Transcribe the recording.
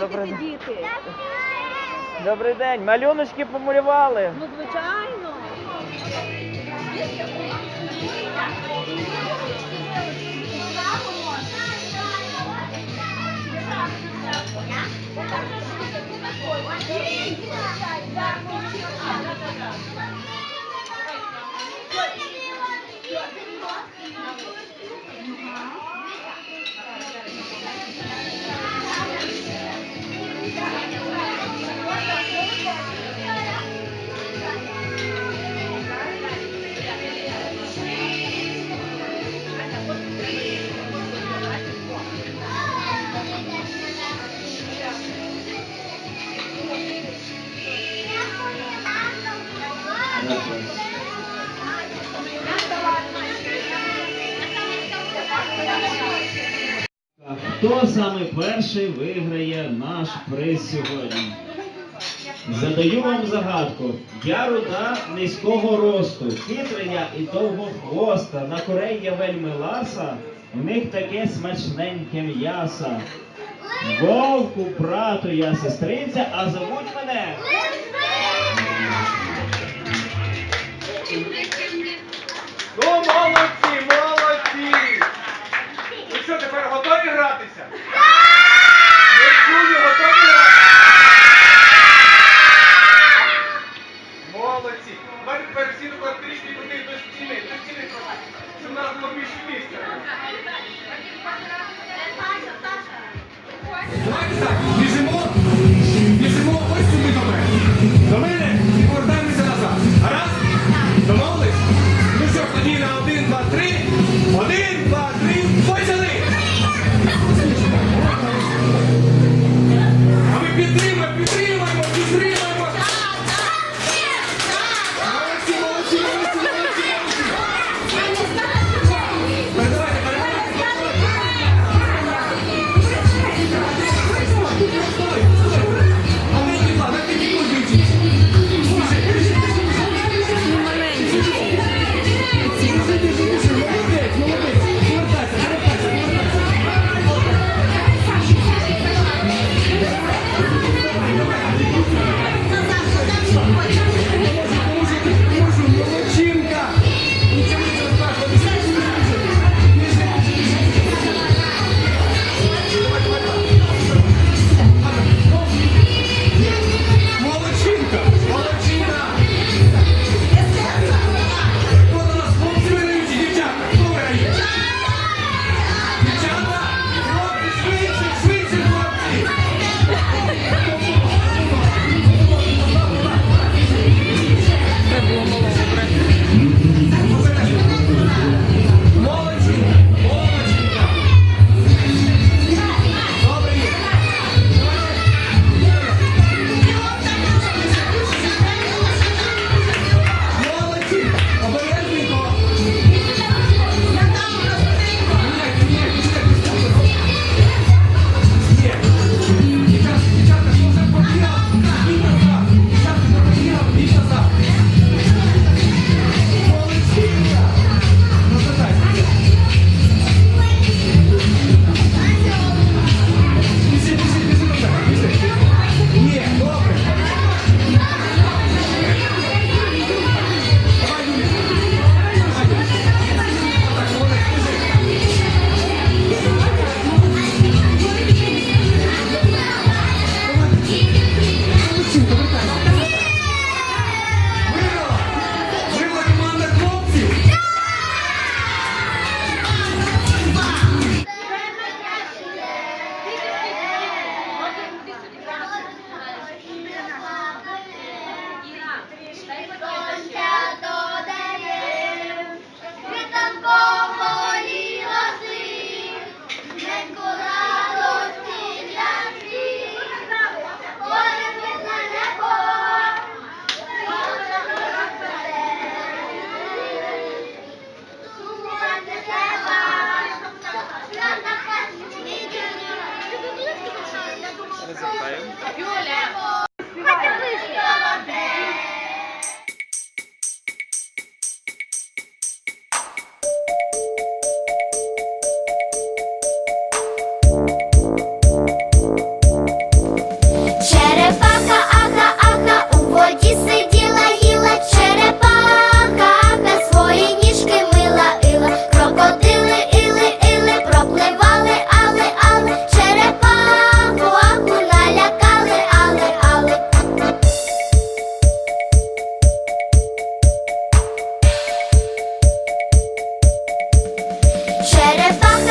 Добрий діти. Добрий день. Малюночки помалювали. Ну, звичайно. Хто саме перший виграє наш приз сьогодні? Задаю вам загадку. Я руда низького росту, хитрая і довгохвоста. На корей я вельми ласа, в них таке смачненьке м'ясо. Вовку, брату я сестриця, а зовуть мене. Давайте так, біжимо, біжимо ось сюди до мене. До мене і повертаємося назад. Раз, домовились? Черепаха